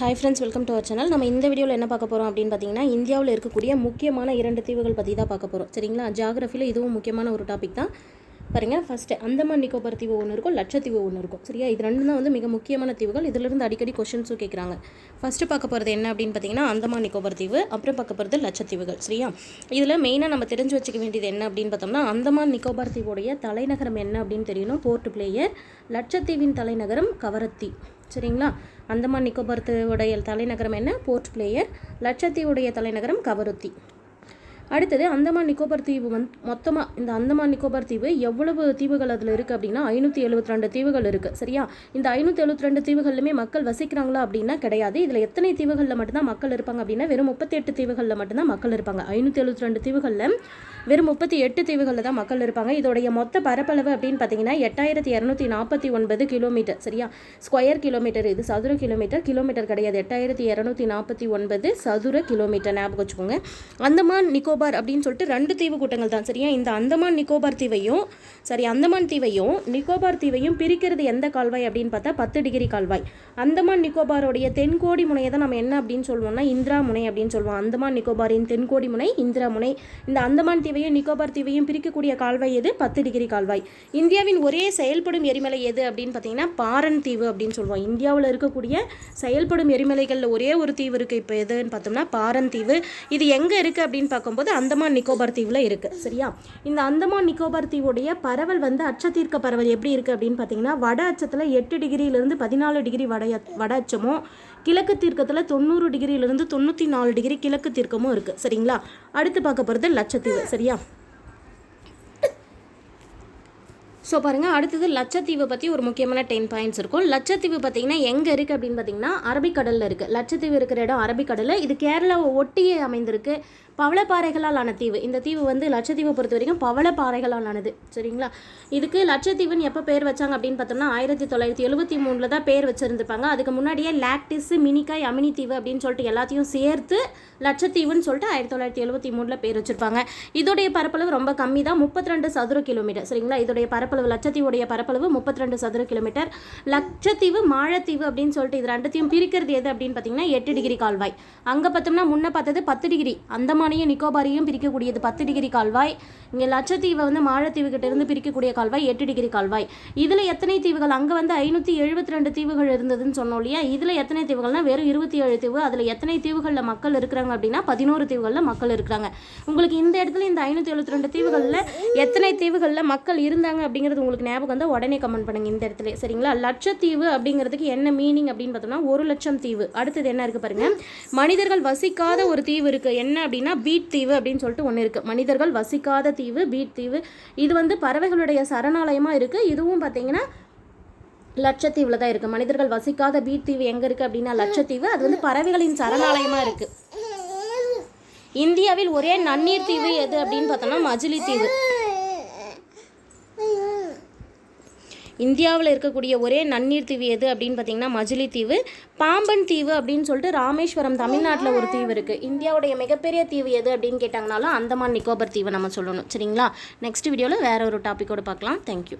Hi friends welcome to our channel நம்ம இந்த வீடியோவில் என்ன பார்க்க போகிறோம் அப்படின்னு பார்த்தீங்கன்னா இந்தியாவில் இருக்கக்கூடிய முக்கியமான இரண்டு தீவுகள் பற்றி தான் பார்க்க போகிறோம் சரிங்களா? ஜாகிரஃபியில் இதுவும் முக்கியமான ஒரு டாபிக் தான். பாருங்க ஃபஸ்ட்டு அந்தமான் நிக்கோபர் தீவு ஒன்று இருக்கும் லட்சத்தீவு ஒன்று இருக்கும். சரியா? இது ரெண்டு தான் வந்து மிக முக்கியமான தீவுகள். இதிலிருந்து அடிக்கடி கொஷின்ஸும் கேட்குறாங்க ஃபஸ்ட்டு பார்க்க போகிறது என்ன அப்படின்னு பார்த்தீங்கன்னா அந்தமான் நிக்கோபார் தீவு அப்புறம் பார்க்க போகிறது லட்சத்தீவுகள். சரியா? இதில் மெயினாக நம்ம தெரிஞ்சு வச்சுக்க வேண்டியது என்ன அப்படின்னு பார்த்தோம்னா அந்தமான் நிக்கோபார் தீவுடைய தலைநகரம் என்ன அப்படின்னு தெரியணும். போர்ட் பிளேயர் லட்சத்தீவின் தலைநகரம் கவரத்தி. சரிங்களா? அந்தமான் நிக்கோபார் தீவுடைய தலைநகரம் என்ன? போர்ட் பிளேயர் லட்சத்தீவுடைய தலைநகரம் கவரத்தி. அடுத்தது அந்தமான் நிக்கோபர் தீவு வந்து மொத்தமாக இந்த அந்தமான் நிக்கோபார் தீவு எவ்வளவு தீவுகள் அதில் இருக்குது அப்படின்னா ஐநூற்றி எழுபத்தி ரெண்டு தீவுகள் இருக்குது சரியா? இந்த ஐநூற்றி எழுபத்தி ரெண்டு தீவுகள்லையுமே மக்கள் வசிக்கிறாங்களா அப்படின்னா கிடையாது. இதில் எத்தனை தீவுகளில் மட்டும்தான் மக்கள் இருப்பாங்க அப்படின்னா வெறும் முப்பத்தி எட்டு தீவுகளில் மட்டும்தான் மக்கள் இருப்பாங்க. ஐநூற்றி எழுபத்தி ரெண்டு தீவுகளில் வெறும் முப்பத்தி எட்டு தீவுகளில் தான் மக்கள் இருப்பாங்க. இதோடைய மொத்த பரப்பளவு அப்படின்னு பார்த்தீங்கன்னா எட்டாயிரத்தி இரநூத்தி நாற்பத்தி ஒன்பது கிலோமீட்டர். சரியா? ஸ்கொயர் கிலோமீட்டர் இது சதுர கிலோமீட்டர். கிலோமீட்டர் கிடையாது. எட்டாயிரத்தி இரநூத்தி நாற்பத்தி ஒன்பது சதுர கிலோமீட்டர். ஞாபகம் வச்சுக்கோங்க. அந்தமான் நிக்கோபார் அப்படின்னு சொல்லிட்டு ரெண்டு தீவு கூட்டங்கள் தான் சரியா? இந்த அந்தமான் நிக்கோபார் தீவையும் சரி அந்தமான் தீவையும் நிக்கோபார் தீவையும் பிரிக்கிறது எந்த கால்வாய் அப்படின்னு பார்த்தா பத்து டிகிரி கால்வாய். அந்தமான் நிக்கோபாரோடைய தென்கோடி முனையை தான் நம்ம என்ன அப்படின்னு சொல்லுவோம்னா இந்திரா முனை அப்படின்னு சொல்லுவோம். அந்தமான் நிக்கோபாரின் தென்கோடி முனை இந்திரா முனை. இந்த அந்தமான் தீவையும் நிக்கோபார் தீவையும் பிரிக்கக்கூடிய கால்வாய் எது? பத்து டிகிரி கால்வாய். இந்தியாவின் ஒரே செயல்படும் எரிமலை எது அப்படின்னு பார்த்தீங்கன்னா பாரன் தீவு அப்படின்னு சொல்லுவோம். இந்தியாவில் இருக்கக்கூடிய செயல்படும் எரிமலைகளில் ஒரே ஒரு தீவு இருக்குது இப்போ எதுன்னு பார்த்தோம்னா பாரன் தீவு. இது எங்கே இருக்குது அப்படின்னு பார்க்கும்போது அந்தமான் நிக்கோபார் தீவில் இருக்குது சரியா? இந்த அந்தமான் நிக்கோபார் தீவுடைய பரவல் வந்து அச்சத்தீர்க்க பரவல் எப்படி இருக்குது அப்படின்னு பார்த்தீங்கன்னா வட அச்சத்தில் எட்டு டிகிரியிலிருந்து பதினாலு டிகிரி வட வட அச்சமும் கிழக்கு தீர்க்கத்தில் தொண்ணூறு டிகிரியிலிருந்து தொண்ணூற்றி நாலு டிகிரி கிழக்கு தீர்க்கமும் இருக்குது சரிங்களா? அடுத்து பார்க்க போகிறது லட்சத்தீவு. சரியா? ஸோ பாருங்கள் அடுத்தது லட்சத்தீவு பற்றி ஒரு முக்கியமான டென் பாயிண்ட்ஸ் இருக்கும். லட்சத்தீவு பார்த்தீங்கன்னா எங்கே இருக்குது அப்படின்னு பார்த்தீங்கன்னா அரபிக்கடலில் இருக்குது லட்சத்தீவு இருக்கிற இடம் அரபிக்கடலில். இது கேரளாவை ஒட்டியே அமைந்திருக்கு. பவளப்பாறைகளால் ஆன தீவு. இந்த தீவு வந்து லட்சத்தீவை பொறுத்த வரைக்கும் பவளப்பாறைகளால் ஆனது சரிங்களா? இதுக்கு லட்சத்தீவுன்னு எப்போ பேர் வச்சாங்க அப்படின்னு பார்த்தோம்னா ஆயிரத்தி தொள்ளாயிரத்தி எழுபத்தி மூணில் தான் பேர் வச்சுருந்துருப்பாங்க. அதுக்கு முன்னாடியே லாக்டிஸ் மினிக்காய் அமினி தீவு அப்படின்னு சொல்லிட்டு எல்லாத்தையும் சேர்த்து லட்சத்தீவுன்னு சொல்லிட்டு ஆயிரத்தி தொள்ளாயிரத்தி எழுபத்தி மூணில் பேர் வச்சுருப்பாங்க. இதோடைய பரப்பளவு ரொம்ப கம்மி தான். முப்பத்தி ரெண்டு சதுர கிலோமீட்டர். சரிங்களா? இதோடைய பரப்பளவு லட்சத்தீவுடைய பரப்பளவு முப்பத்தி ரெண்டு சதுர கிலோமீட்டர். லட்சத்தீவு மாழத்தீவு அப்படின்னு சொல்லிட்டு இது ரெண்டுத்தையும் பிரிக்கிறது எது அப்படின்னு பார்த்தீங்கன்னா எட்டு டிகிரி கால்வாய். அங்கே பார்த்தோம்னா முன்னே பார்த்தது பத்து டிகிரி. அந்தமானையும் நிக்கோபாரையும் பிரிக்கக்கூடியது பத்து டிகிரி கால்வாய். இங்கே லட்சத்தீவை வந்து மாழத்தீவு கிட்டேருந்து பிரிக்கக்கூடிய கால்வாய் எட்டு டிகிரி கால்வாய். இதில் எத்தனை தீவுகள்? அங்கே வந்து ஐநூற்றி எழுபத்தி ரெண்டு தீவுகள் இருந்ததுன்னு சொன்னோம் இல்லையா? இதில் எத்தனை தீவுகள்னால் வெறும் இருபத்தி ஏழு தீவு. அதில் எத்தனை தீவுகளில் மக்கள் இருக்கிறாங்க அப்படின்னா பதினோரு தீவுகளில் மக்கள் இருக்கிறாங்க. உங்களுக்கு இந்த இடத்துல இந்த ஐநூற்றி எழுபத்தி ரெண்டு தீவுகளில் எத்தனை தீவுகளில் மக்கள் இருந்தாங்க அப்படிங்கிறது உங்களுக்கு ஞாபகம் வந்து உடனே கமெண்ட் பண்ணுங்க இந்த இடத்துல. சரிங்களா? லட்சத்தீவு அப்படிங்கிறதுக்கு என்ன மீனிங் அப்படின்னு பார்த்தோம்னா ஒரு லட்சம் தீவு. அடுத்தது என்ன இருக்குது பாருங்கள் மனிதர்கள் வசிக்காத ஒரு தீவு இருக்குது என்ன அப்படின்னா பீட் தீவு அப்படின்னு சொல்லிட்டு ஒன்று இருக்குது மனிதர்கள் வசிக்காத தீவு பீட் தீவு. இது வந்து பறவைகளுடைய சரணாலயமாக இருக்குது இதுவும் பார்த்தீங்கன்னா லட்சத்தீவில் தான் இருக்குது மனிதர்கள் வசிக்காத பீட் தீவு எங்கே இருக்குது அப்படின்னா லட்சத்தீவு. அது வந்து பறவைகளின் சரணாலயமாக இருக்குது இந்தியாவில் ஒரே நன்னீர் தீவு எது அப்படின்னு பார்த்தோம்னா மஜிலி தீவு. இந்தியாவில் இருக்கக்கூடிய ஒரே நன்னீர் தீவு எது அப்படின்னு பார்த்தீங்கன்னா மஜிலி தீவு. பாம்பன் தீவு அப்படின்னு சொல்லிட்டு ராமேஸ்வரம் தமிழ்நாட்டில் ஒரு தீவு இருக்குது இந்தியாவுடைய மிகப்பெரிய தீவு எது அப்படின்னு கேட்டாங்கனாலும் அந்தமான் நிக்கோபர் தீவை நம்ம சொல்லணும். சரிங்களா? நெக்ஸ்ட் வீடியோவில் வேற ஒரு டாப்பிக்கோடு பார்க்கலாம். தேங்க்யூ